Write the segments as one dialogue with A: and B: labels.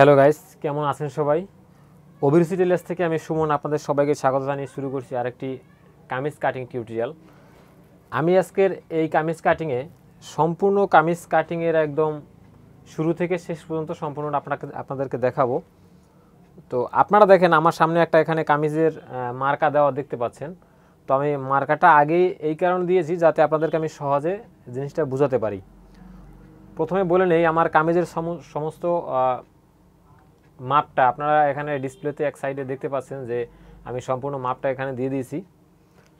A: Hello guys কেমন আছেন সবাই? অভিরুচি টেলার্স থেকে আমি সুমন আপনাদের সবাইকে স্বাগত জানিয়ে শুরু করছি আরেকটি কামিজ কাটিং টিউটোরিয়াল আমি আজকের এই কামিজ কাটিংয়ে সম্পূর্ণ কামিজ কাটিংয়ের একদম শুরু থেকে শেষ পর্যন্ত সম্পূর্ণ আপনাকে, আপনাদেরকে দেখাবো। তো আপনারা দেখেন, আমার সামনে একটা এখানে কামিজের মার্কা দেওয়া দেখতে পাচ্ছেন। তো আমি মার্কাটা আগেই এই কারণে দিয়েছি যাতে আপনাদেরকে আমি সহজে জিনিসটা বোঝাতে পারি। প্রথমে বলে নেই, আমার কামিজের সম- সমস্ত মাপটা আপনারা এখানে ডিসপ্লেতে এক সাইডে দেখতে পাচ্ছেন যে আমি সম্পূর্ণ মাপটা এখানে দিয়ে দিয়েছি।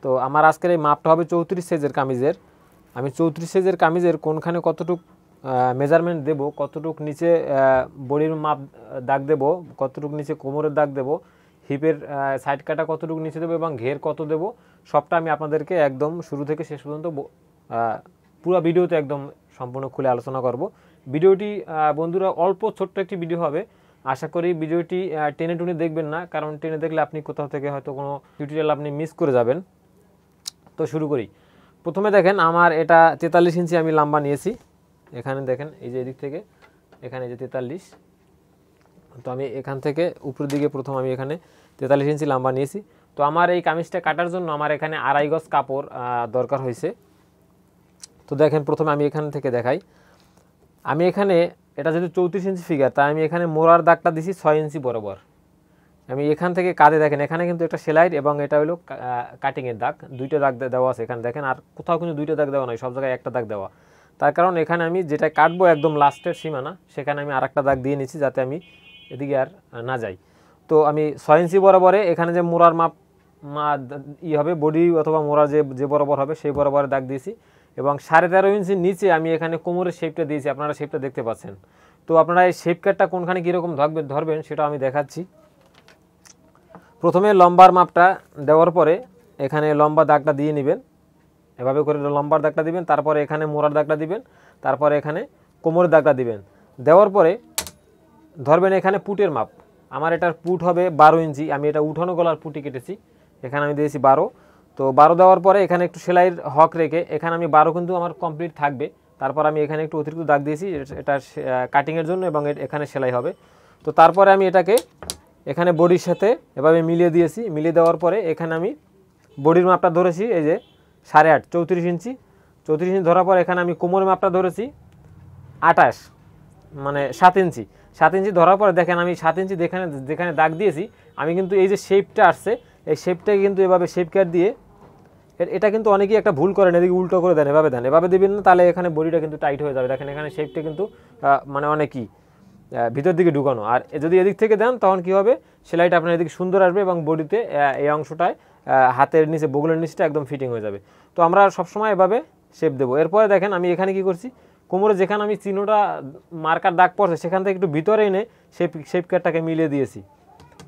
A: তো আমার আজকের এই মাপটা হবে চৌত্রিশ সাইজের কামিজের। আমি চৌত্রিশ সাইজের কামিজের কোনখানে কতটুক মেজারমেন্ট দেব, কতটুক নিচে বডির মাপ দাগ দেব, কতটুক নিচে কোমরের দাগ দেব হিপের সাইড কাটা কতটুক নিচে দেবো এবং ঘের কত দেব, সবটা আমি আপনাদেরকে একদম শুরু থেকে শেষ পর্যন্ত পুরো ভিডিওতে একদম সম্পূর্ণ খুলে আলোচনা করব। ভিডিওটি বন্ধুরা অল্প ছোট্ট একটি ভিডিও হবে। আশা করি ভিডিওটি টেনে টুনে দেখবেন না, কারণ টেনে দেখলে আপনি কোথাও থেকে হয়তো কোনো টিউটোরিয়াল আপনি মিস করে যাবেন। তো শুরু করি। প্রথমে দেখেন আমার এটা তেতাল্লিশ ইঞ্চি আমি লাম্বা নিয়েছি। এখানে দেখেন এই যে এদিক থেকে, এখানে যে তেতাল্লিশ। তো আমি এখান থেকে উপরের দিকে প্রথম আমি এখানে তেতাল্লিশ ইঞ্চি লম্বা নিয়েছি। তো আমার এই কামিজটা কাটার জন্য আমার এখানে আড়াই গজ কাপড় দরকার হয়েছে। তো দেখেন প্রথমে আমি এখান থেকে দেখাই। আমি এখানে এটা যেহেতু চৌত্রিশ ইঞ্চি ফিগার তাই আমি এখানে মোড়ার দাগটা দিছি ছয় ইঞ্চি বরাবর। আমি এখান থেকে কাঁধে দেখেন, এখানে কিন্তু একটা সেলাইট এবং এটা হলো কাটিংয়ের দাগ। দুইটা দাগ দেওয়া আছে এখানে। দেখেন, আর কোথাও কিন্তু দুইটা দাগ দেওয়া নয়, সব জায়গায় একটা দাগ দেওয়া। তার কারণ এখানে আমি যেটা কাটবো একদম লাস্টের সীমানা, সেখানে আমি আরেকটা দাগ দিয়ে নিচ্ছি যাতে আমি এদিকে আর না যাই। তো আমি ছয় ইঞ্চি বরাবরে এখানে যে মোড়ার মাপ, মা ই হবে বডি অথবা মোড়ার যে যে বরাবর হবে, সেই বরাবরে দাগ দিয়েছি। এবং সাড়ে তেরো ইঞ্চির নিচে আমি এখানে কোমরের শেপটা দিয়েছি, আপনারা শেপটা দেখতে পাচ্ছেন। তো আপনারা এই শেপ কাটটা কোনখানে কীরকম ধরবেন ধরবেন সেটা আমি দেখাচ্ছি। প্রথমে লম্বার মাপটা দেওয়ার পরে এখানে লম্বা দাগটা দিয়ে নেবেন। এভাবে করে লম্বার দাগটা দিবেন, তারপরে এখানে মোড়ার দাগটা দিবেন, তারপরে এখানে কোমরের দাগটা দিবেন। দেওয়ার পরে ধরবেন এখানে পুটের মাপ। আমার এটার পুট হবে বারো ইঞ্চি, আমি এটা উঠানো গলার পুটি কেটেছি। এখানে আমি দিয়েছি বারো। তো বারো দেওয়ার পরে এখানে একটু সেলাইয়ের হক রেখে এখানে আমি বারো কিন্তু আমার কমপ্লিট থাকবে। তারপর আমি এখানে একটু অতিরিক্ত দাগ দিয়েছি, এটা- কাটিংয়ের জন্য এবং এখানে সেলাই হবে। তো তারপরে আমি এটাকে এখানে বডির সাথে এভাবে মিলিয়ে দিয়েছি। মিলিয়ে দেওয়ার পরে এখানে আমি বডির মাপটা ধরেছি, এই যে সাড়ে আট, চৌত্রিশ ইঞ্চি। চৌত্রিশ ইঞ্চি ধরার পর এখানে আমি কোমরের মাপটা ধরেছি আটাশ মানে সাত ইঞ্চি। সাত ইঞ্চি ধরার পরে দেখেন আমি সাত ইঞ্চি যেখানে যেখানে দাগ দিয়েছি, আমি কিন্তু এই যে শেপটা আসছে, এই শেপটাকে কিন্তু এভাবে শেপ কাট দিয়ে এটা কিন্তু অনেকেই একটা ভুল করেন, এদিকে উল্টো করে দেন, এভাবে দেন। এভাবে দিবেন না, তাহলে এখানে বডিটা কিন্তু টাইট হয়ে যাবে। দেখেন, এখানে শেপটা কিন্তু মানে অনেকই ভিতর দিকে ঢুকানো। আর যদি এদিক থেকে দেন, তখন কি হবে? সেলাইটা আপনার এদিকে সুন্দর আসবে এবং বডিতে এই অংশটায় হাতের নিচে, বগুলের নিচটা একদম ফিটিং হয়ে যাবে। তো আমরা সবসময় এভাবে শেপ দেবো। এরপরে দেখেন, আমি এখানে কি করছি? কোমরে যেখানে আমি চিহ্নটা, মার্কার দাগ পড়ছে, সেখান থেকে একটু ভিতরে এনে শেপ শেপ কাটটাকে মিলিয়ে দিয়েছি।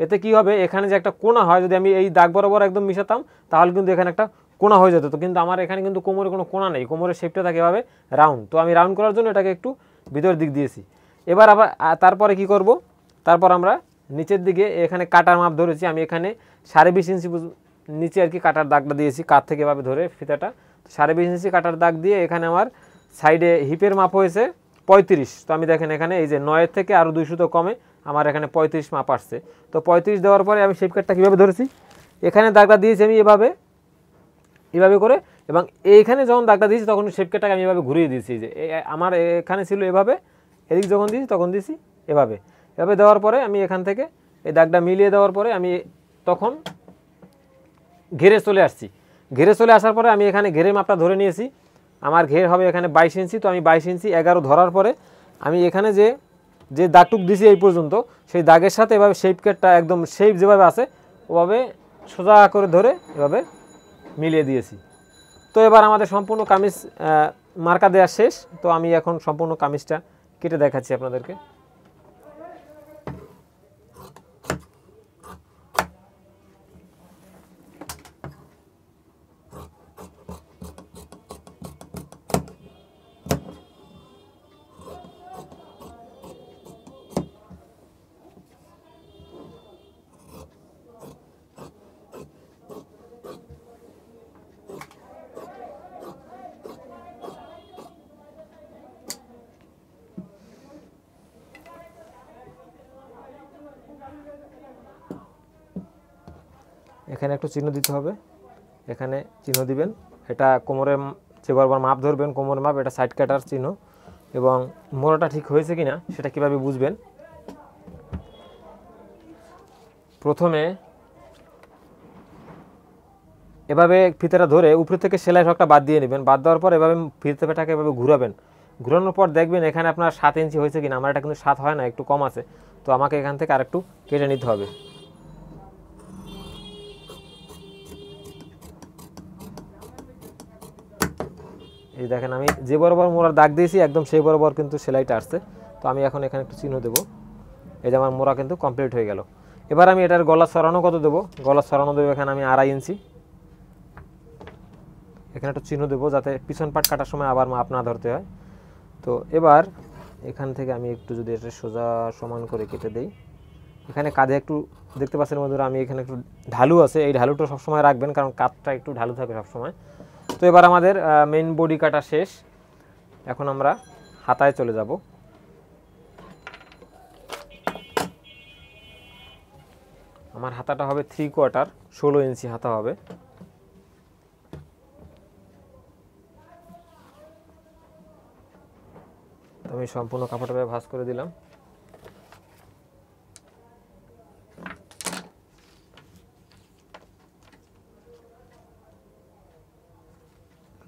A: এতে কি হবে? এখানে যে একটা কোনা হয়, যদি আমি এই দাগ বরাবর একদম মিশাতাম, তাহলে কিন্তু এখানে একটা কোনা হয়ে যেত। তো কিন্তু আমার এখানে কিন্তু কোমরে কোনো কোনা নেই, কোমরের শেপটা থাকে এভাবে রাউন্ড তো আমি রাউন্ড করার জন্য এটাকে একটু ভিতরের দিক দিয়েছি। এবার আবার তারপরে কি করব? তারপর আমরা নিচের দিকে এখানে কাটার মাপ ধরেছি। আমি এখানে সাড়ে বিশ ইঞ্চি নিচে আর কি কাটার দাগটা দিয়েছি কাত থেকে এভাবে ধরে ফিতাটা। সাড়ে বিশ ইঞ্চি কাটার দাগ দিয়ে এখানে আমার সাইডে হিপের মাপ হয়েছে পঁয়ত্রিশ। তো আমি দেখেন এখানে এই যে নয়ের থেকে আরও দুইশো তো কমে আমার এখানে পঁয়ত্রিশ মাপ আসছে। তো পঁয়ত্রিশ দেওয়ার পরে আমি শেপ কাটটা কীভাবে ধরেছি? এখানে দাগটা দিয়েছি আমি এভাবে এভাবে করে, এবং এইখানে যখন দাগটা দিয়েছি, তখন শেপ কাটটাকে আমি এভাবে ঘুরিয়ে দিয়েছি যে আমার এখানে ছিল এভাবে, এদিক যখন দিয়েছি, তখন দিয়েছি এভাবে। এভাবে দেওয়ার পরে আমি এখান থেকে এই দাগটা মিলিয়ে দেওয়ার পরে আমি তখন ঘেরে চলে আসছি। ঘেরে চলে আসার পরে আমি এখানে ঘেরে মাপটা ধরে নিয়েছি। আমার ঘের হবে এখানে বাইশ ইঞ্চি, তো আমি বাইশ ইঞ্চি এগারো ধরার পরে আমি এখানে যে যে দাগটুক দিছি এই পর্যন্ত, সেই দাগের সাথে এভাবে শেপ কেটটা একদম শেপ যেভাবে আছে, ওভাবে সোজা করে ধরে এভাবে মিলিয়ে দিয়েছি। তো এবার আমাদের সম্পূর্ণ কামিজ মার্কা দেওয়া শেষ। তো আমি এখন সম্পূর্ণ কামিজটা কেটে দেখাচ্ছি আপনাদেরকে। এখানে একটু চিহ্ন দিতে হবে। এখানে চিহ্ন দিবেন। এটা কোমরের যে বারবার মাপ ধরবেন, কোমরের মাপ, এটা সাইড কাটার চিহ্ন। এবং মোড়াটা ঠিক হয়েছে কিনা, সেটা কীভাবে বুঝবেন? প্রথমে এভাবে ফিতেটা ধরে উপরে থেকে সেলাই শখটা বাদ দিয়ে নেবেন। বাদ দেওয়ার পর এভাবে ফিতেটাকে এভাবে ঘুরাবেন। ঘুরানোর পর দেখবেন এখানে আপনার সাত ইঞ্চি হয়েছে কিনা। আমার এটা কিন্তু সাত হয় না, একটু কম আছে। তো আমাকে এখান থেকে আরেকটু কেটে নিতে হবে। এই দেখেন আমি যে বরাবর মোড়ার দাগ দিয়েছি, একদম সেই বরাবর কিন্তু সেলাইটা আসছে। তো আমি এখন এখানে একটু চিহ্ন দেবো। এই যে আমার মোড়া কিন্তু কমপ্লিট হয়ে গেল। এবার আমি এটার গলা সরানো কত দেবো? গলা সরানো দেবো এখানে আমি আড়াই ইঞ্চি। এখানে একটু চিহ্ন দেবো যাতে পিছন পাট কাটার সময় আবার মাপ না ধরতে হয়। তো এবার এখান থেকে আমি একটু যদি এটা সোজা সমান করে কেটে দেই। এখানে কাঁধে একটু, দেখতে পাচ্ছেন বন্ধুরা, আমি এখানে একটু ঢালু আছে। এই ঢালুটা সবসময় রাখবেন, কারণ কাঠটা একটু ঢালু থাকে সবসময়। তো এবার আমাদের মেইন বডি কাটা শেষ। এখন আমরা হাতায় চলে যাব। আমার হাতাটা হবে থ্রি কোয়ার্টার ষোলো ইঞ্চি হাতা হবে। আমি সম্পূর্ণ কাপড়টা ভাঁজ করে দিলাম।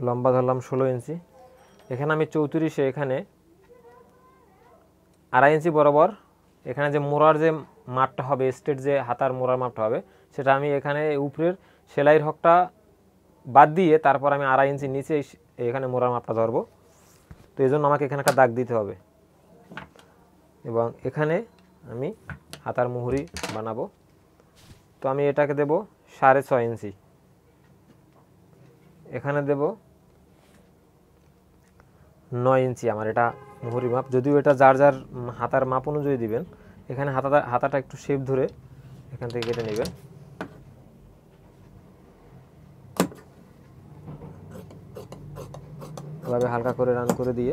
A: লম্বা ধরলাম ষোলো ইঞ্চি। এখানে আমি চৌত্রিশে এখানে আড়াই ইঞ্চি বরাবর এখানে যে মোড়ার যে মাপটা হবে, স্টেট যে হাতার মোড়ার মাপটা হবে, সেটা আমি এখানে উপরের সেলাইয়ের হকটা বাদ দিয়ে তারপর আমি আড়াই ইঞ্চি নিচে এখানে মোড়ার মাপটা ধরবো। তো এই জন্য আমাকে এখানে একটা দাগ দিতে হবে। এবং এখানে আমি হাতার মুহুরি বানাবো। তো আমি এটাকে দেব সাড়ে ছয় ইঞ্চি। এখানে দেব নয় ইঞ্চি আমার, এটা মুহুরি মাপ। যদিও এটা যার যার হাতার মাপ অনুযায়ী দিবেন, এখানে হাতাটা হাতাটা একটু শেপ ধরে এখান থেকে কেটে নেবেন। এভাবে হালকা করে রান করে দিয়ে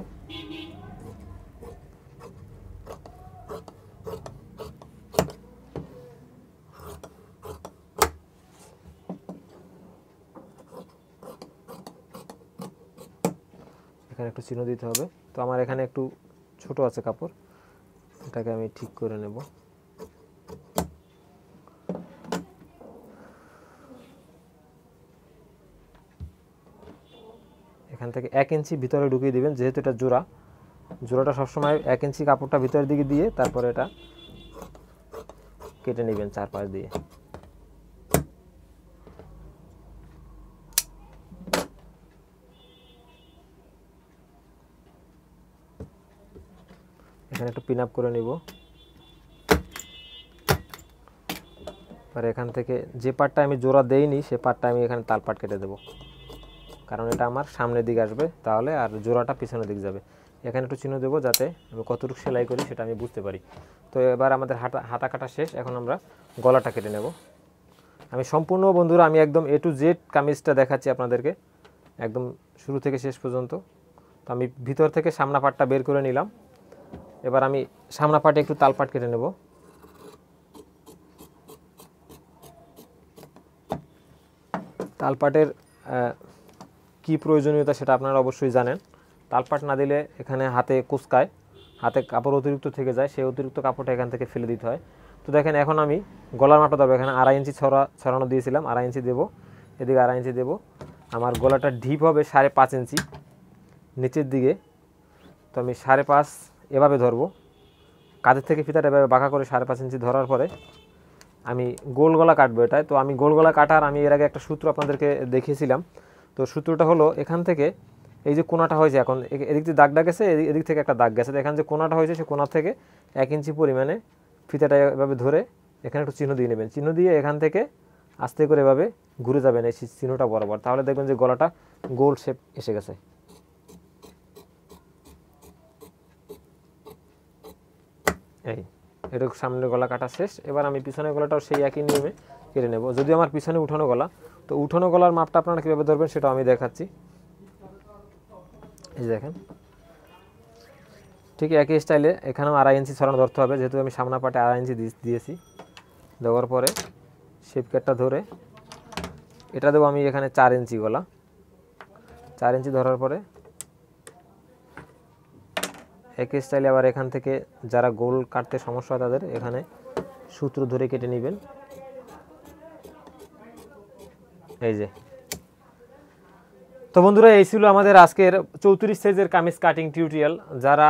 A: এখানে একটু চিহ্ন দিতে হবে। তো আমার এখানে একটু ছোট আছে কাপড়। এটাকে আমি ঠিক করে নেব। এখান থেকে এক ইঞ্চি ভিতরে ঢুকিয়ে দিবেন, যেহেতু এটা জোড়া। জোড়াটা সবসময় এক ইঞ্চি কাপড়টা ভিতরের দিকে দিয়ে তারপরে এটা কেটে নেবেন চারপাশ দিয়ে। এখানে একটু পিন আপ করে নিব। এবার এখান থেকে যে পার্টটা আমি জোড়া দেইনি, সে পার্টটা আমি এখানে তাল পাট কেটে দেবো। কারণ এটা আমার সামনের দিকে আসবে, তাহলে আর জোড়াটা পিছনের দিকে যাবে। এখানে একটু চিহ্ন দেবো যাতে আমি কতটুকু সেলাই করি সেটা আমি বুঝতে পারি। তো এবার আমাদের হাতা হাতা কাটা শেষ, এখন আমরা গলাটা কেটে নেব। আমি সম্পূর্ণ বন্ধুরা, আমি একদম এ টু জেড কামিজটা দেখাচ্ছি আপনাদেরকে। একদম শুরু থেকে শেষ পর্যন্ত। তো আমি ভিতর থেকে সামনা পাটটা বের করে নিলাম। এবার আমি সামনা পাটে একটু তাল পাট কেটে নেব। তালপাটের কি প্রয়োজনীয়তা সেটা আপনারা অবশ্যই জানেন। তালপাট না দিলে এখানে হাতে কুচকায়, হাতে কাপড় অতিরিক্ত থেকে যায়, সেই অতিরিক্ত কাপড়টা এখান থেকে ফেলে দিতে হয়। তো দেখেন এখন আমি গলার মাপটা দেবো এখানে আড়াই ইঞ্চি ছড়া, ছড়ানো দিয়েছিলাম, আড়াই ইঞ্চি দেবো, এদিকে আড়াই ইঞ্চি দেবো। আমার গলাটা ঢিপ হবে সাড়ে পাঁচ ইঞ্চি, নিচের দিকে। তো আমি সাড়ে পাঁচ এভাবে ধরবো। কাঁধের থেকে ফিতাটা এভাবে বাঁকা করে সাড়ে পাঁচ ইঞ্চি ধরার পরে আমি গোল গলা কাটবো এটায়। তো আমি গোল গলা কাটার আমি এর আগে একটা সূত্র আপনাদেরকে দেখিয়েছিলাম। তো সূত্রটা হলো এখান থেকে এই যে কোনাটা হয়েছে এখন এদিক থেকে দাগটা গেছে এদিক থেকে একটা দাগ গেছে। তো এখানে যে কোনাটা হয়েছে সে কোনা থেকে এক ইঞ্চি পরিমাণে ফিতাটা এভাবে ধরে এখানে একটু চিহ্ন দিয়ে নেবেন। চিহ্ন দিয়ে এখান থেকে আস্তে করে এভাবে ঘুরে যাবেন এই চিহ্নটা বরাবর। তাহলে দেখবেন যে গলাটা গোল শেপ এসে গেছে। এই, এটা সামনের গলা কাটা শেষ। এবার আমি পিছনের গলাটাও সেই একই নিয়মে কেটে নেব। যদি আমার পিছনে উঠানো গলা, তো উঠানো গলার মাপটা আপনারা কীভাবে ধরবেন সেটা আমি দেখাচ্ছি। এই দেখেন। ঠিক একই স্টাইলে এখানেও আড়াই ইঞ্চি ছড়ানো ধরতে হবে, যেহেতু আমি সামনা পাটে আড়াই ইঞ্চি দিয়ে- দিয়েছি। দেওয়ার পরে শেপ কাটটা ধরে, এটা দেবো আমি এখানে চার ইঞ্চি গলা। চার ইঞ্চি ধরার পরে একই স্টাইলে আবার এখান থেকে যারা গোল কাটতে সমস্যা হয় তাদের এখানে সূত্র ধরে কেটে নেবেন। এই যে। তো বন্ধুরা, এই ছিল আমাদের আজকের চৌত্রিশ সাইজের কামিজ কাটিং টিউটোরিয়াল যারা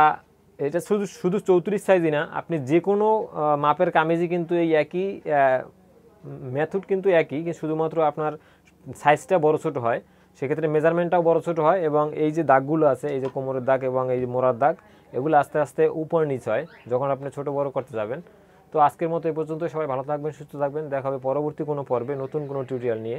A: এটা শুধু শুধু চৌত্রিশ সাইজই না, আপনি যে কোনো মাপের কামিজই কিন্তু এই একই মেথড কিন্তু একই শুধুমাত্র আপনার সাইজটা বড় ছোট হয়। সেক্ষেত্রে মেজারমেন্টটাও বড় ছোট হয় এবং এই যে দাগগুলো আছে, এই যে কোমরের দাগ এবং এই যে মোড়ার দাগ এগুলো আস্তে আস্তে উপর নিচ হয়, যখন আপনি ছোট বড় করতে যাবেন। তো আজকের মতো এই পর্যন্ত। সবাই ভালো থাকবেন, সুস্থ থাকবেন। দেখা হবে পরবর্তী কোনো পর্বে নতুন কোনো টিউটোরিয়াল নিয়ে।